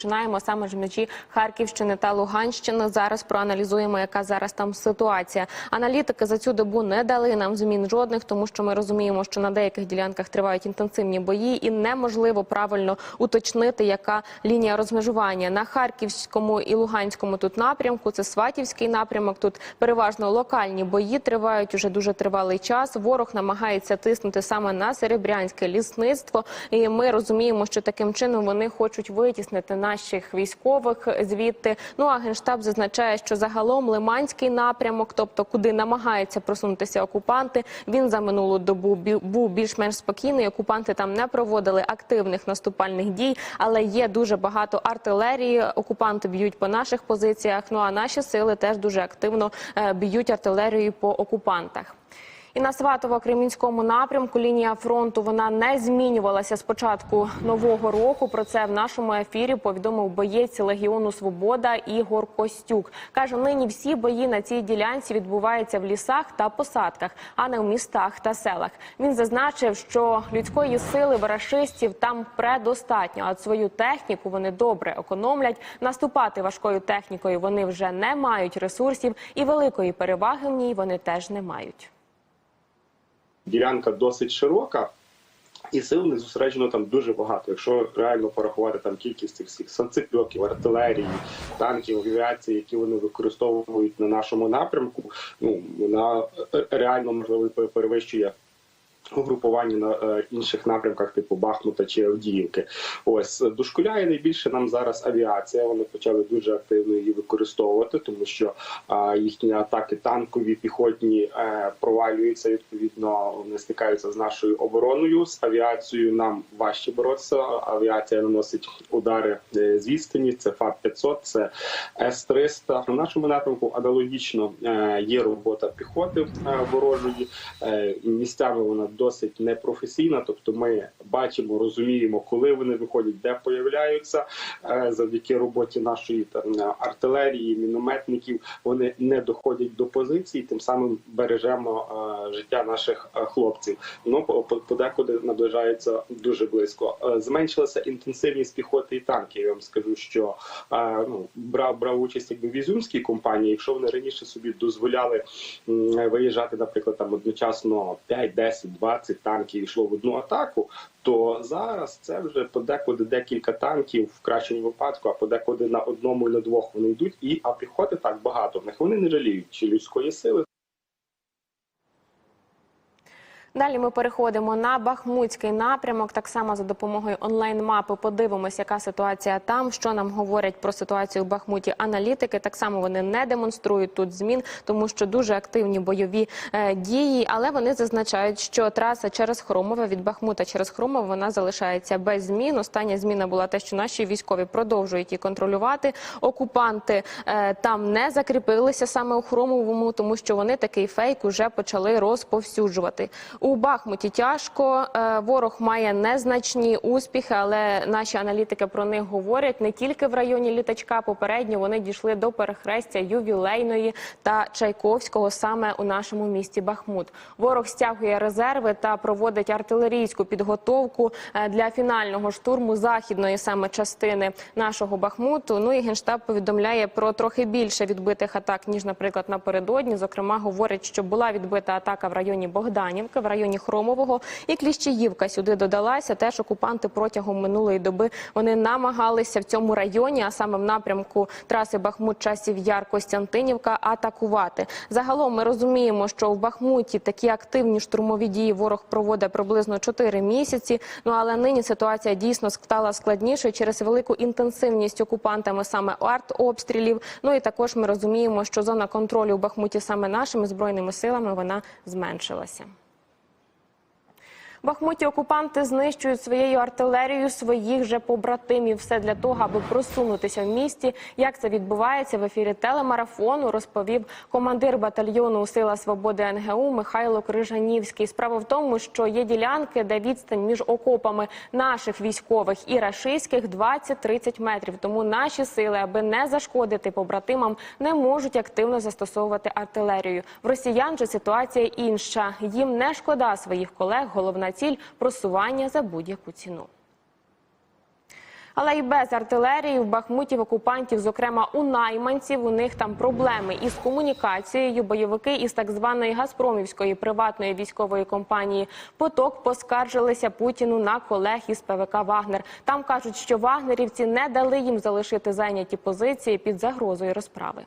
Починаємо саме ж вночі Харківщини та Луганщини. Зараз проаналізуємо, яка зараз там ситуація. Аналітики за цю добу не дали нам змін жодних, тому що ми розуміємо, що на деяких ділянках тривають інтенсивні бої, і неможливо правильно уточнити, яка лінія розмежування на харківському і луганському тут напрямку. Це Сватівський напрямок. Тут переважно локальні бої тривають уже дуже тривалий час. Ворог намагається тиснути саме на серебрянське лісництво. І ми розуміємо, що таким чином вони хочуть витіснити наших військових звідти. Ну а генштаб зазначає, що загалом Лиманський напрямок, тобто куди намагаються просунутися окупанти, він за минулу добу був більш-менш спокійний. Окупанти там не проводили активних наступальних дій, але є дуже багато артилерії. Окупанти б'ють по наших позиціях. Ну а наші сили теж дуже активно е, б'ють артилерією по окупантах. І на Сватово-Кремінському напрямку лінія фронту вона не змінювалася з початку нового року. Про це в нашому ефірі повідомив боєць Легіону Свобода Ігор Костюк. каже, нині всі бої на цій ділянці відбуваються в лісах та посадках, а не в містах та селах. Він зазначив, що людської сили в там предостатньо, а свою техніку вони добре економлять. Наступати важкою технікою вони вже не мають ресурсів, і великої переваги в ній вони теж не мають. Ділянка досить широка. І сил не зосереджено там дуже багато. Якщо реально порахувати там кількість цих всіх санцепьоків, артилерії, танків, авіації, які вони використовують на нашому напрямку, ну вона е, реально можливо пе- перевищує угрупування на е, інших напрямках, типу Бахмута чи Авдіївки. Ось дошкуляє найбільше нам зараз авіація. Вони почали дуже активно її використовувати, тому що е, їхні атаки танкові, піхотні е, провалюються. Відповідно, вони стикаються з нашою обороною. З авіацією нам важче боротися. Авіація наносить удари е, з відстані. Це ФАП 500 це С 300 На нашому напрямку аналогічно е, є робота піхоти е, ворожої. Е, Місцями вона досить непрофесійна. Тобто, ми бачимо, розуміємо, коли вони виходять, де появляються Е, завдяки роботі нашої там артилерії, мінометників. Вони не доходять до позицій, тим самим бережемо е, життя наших е, хлопців. Ну по- по- подекуди наближається дуже близько. Зменшилася інтенсивність піхоти і танків. Я вам скажу, що ну брав брав участь якби в Ізюмській компанії. Якщо вони раніше собі дозволяли виїжджати, наприклад, там одночасно 5, 10, 20 танків йшло в одну атаку, то зараз це вже подекуди декілька танків в кращому випадку, а подекуди на одному і на двох вони йдуть. І а піхоти так багато в них вони не жаліють чи людської сили. Далі ми переходимо на Бахмутський напрямок. Так само за допомогою онлайн-мапи подивимося, яка ситуація там, що нам говорять про ситуацію в Бахмуті аналітики. Так само вони не демонструють тут змін, тому що дуже активні бойові е, дії. Але вони зазначають, що траса через Хромове від Бахмута через Хромове вона залишається без змін. Остання зміна була те, що наші військові продовжують її контролювати. Окупанти е, там не закріпилися саме у Хромовому, тому що вони такий фейк уже почали розповсюджувати. У Бахмуті тяжко. е, Ворог має незначні успіхи, але наші аналітики про них говорять не тільки в районі літачка. Попередньо вони дійшли до перехрестя ювілейної та Чайковського саме у нашому місті Бахмут. Ворог стягує резерви та проводить артилерійську підготовку е, для фінального штурму західної саме частини нашого Бахмуту. Ну і генштаб повідомляє про трохи більше відбитих атак ніж, наприклад, напередодні. Зокрема, говорить, що була відбита атака в районі Богданівки, районі Хромового і Кліщіївка сюди додалася. Теж окупанти протягом минулої доби вони намагалися в цьому районі, а саме в напрямку траси Бахмут часів Яр Костянтинівка, атакувати. Загалом ми розуміємо, що в Бахмуті такі активні штурмові дії ворог проводить приблизно 4 місяці. Ну але нині ситуація дійсно стала складнішою через велику інтенсивність окупантами саме артобстрілів. Ну і також ми розуміємо, що зона контролю в Бахмуті саме нашими збройними силами вона зменшилася. Бахмуті окупанти знищують своєю артилерією своїх же побратимів. Все для того, аби просунутися в місті. Як це відбувається в ефірі телемарафону, розповів командир батальйону Сила Свободи НГУ Михайло Крижанівський. Справа в тому, що є ділянки, де відстань між окопами наших військових і рашистських 20-30 метрів. Тому наші сили, аби не зашкодити побратимам, не можуть активно застосовувати артилерію. В росіян же ситуація інша. Їм не шкода своїх колег. Головна ціль просування за будь-яку ціну. Але і без артилерії в Бахмуті в окупантів, зокрема у найманців, у них там проблеми із комунікацією. Бойовики із так званої Газпромівської приватної військової компанії Поток поскаржилися Путіну на колег із ПВК Вагнер. Там кажуть, що вагнерівці не дали їм залишити зайняті позиції під загрозою розправи.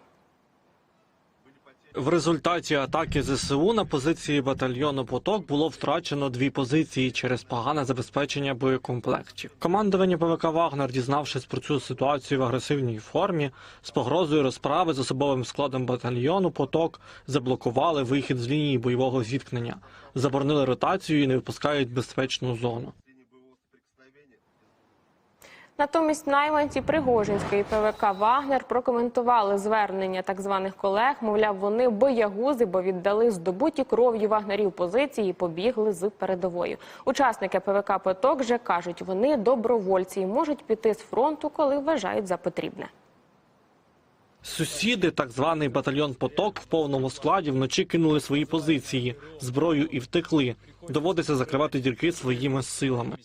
В результаті атаки ЗСУ на позиції батальйону Поток було втрачено дві позиції через погане забезпечення боєкомплектів. Командування ПВК Вагнер, дізнавшись про цю ситуацію в агресивній формі, з погрозою розправи з особовим складом батальйону Поток заблокували вихід з лінії бойового зіткнення, заборонили ротацію і не випускають безпечну зону. Натомість найманці Пригожинської ПВК Вагнер прокоментували звернення так званих колег. Мовляв, вони боягузи, бо віддали здобуті кров'ю вагнерів позиції і побігли з передовою. Учасники ПВК Поток же кажуть, вони добровольці і можуть піти з фронту, коли вважають за потрібне. Сусіди, так званий батальйон Поток, в повному складі вночі кинули свої позиції, зброю і втекли. Доводиться закривати дірки своїми силами.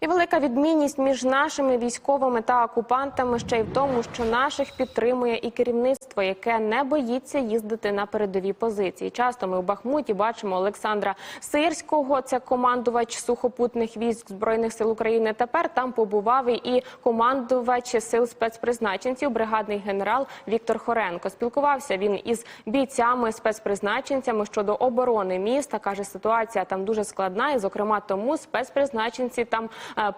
І велика відмінність між нашими військовими та окупантами ще й в тому, що наших підтримує і керівництво, яке не боїться їздити на передові позиції. Часто ми в Бахмуті бачимо Олександра Сирського, це командувач сухопутних військ збройних сил України. Тепер там побував і командувач сил спецпризначенців, бригадний генерал Віктор Хоренко. Спілкувався він із бійцями спецпризначенцями щодо оборони міста. каже, ситуація там дуже складна, і зокрема тому спецпризначенці там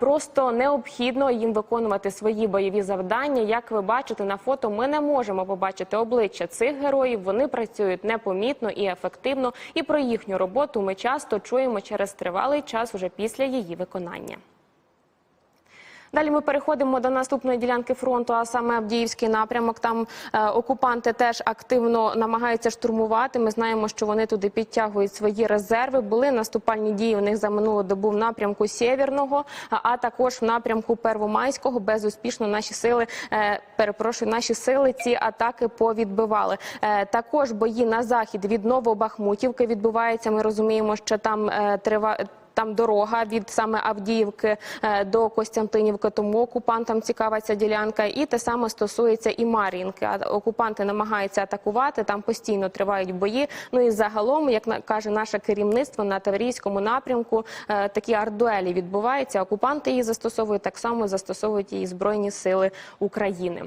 просто необхідно їм виконувати свої бойові завдання. Як ви бачите на фото, ми не можемо побачити обличчя цих героїв. Вони працюють непомітно і ефективно. І про їхню роботу ми часто чуємо через тривалий час уже після її виконання. Далі ми переходимо до наступної ділянки фронту, а саме Авдіївський напрямок. Там е, окупанти теж активно намагаються штурмувати. Ми знаємо, що вони туди підтягують свої резерви. Були наступальні дії у них за минулу добу в напрямку Сєвєрного, а, також в напрямку Первомайського. Безуспішно наші сили е, перепрошую, наші сили ці атаки повідбивали. Е, також бої на захід від Новобахмутівки відбуваються. Ми розуміємо, що там триває. Там дорога від саме Авдіївки е, до Костянтинівки, тому окупантам цікава ця ділянка. І те саме стосується і Мар'їнки. Окупанти намагаються атакувати, там постійно тривають бої. Ну і загалом, як каже наше керівництво на Таврійському напрямку, е, такі ардуелі відбуваються. Окупанти її застосовують так само застосовують її збройні сили України.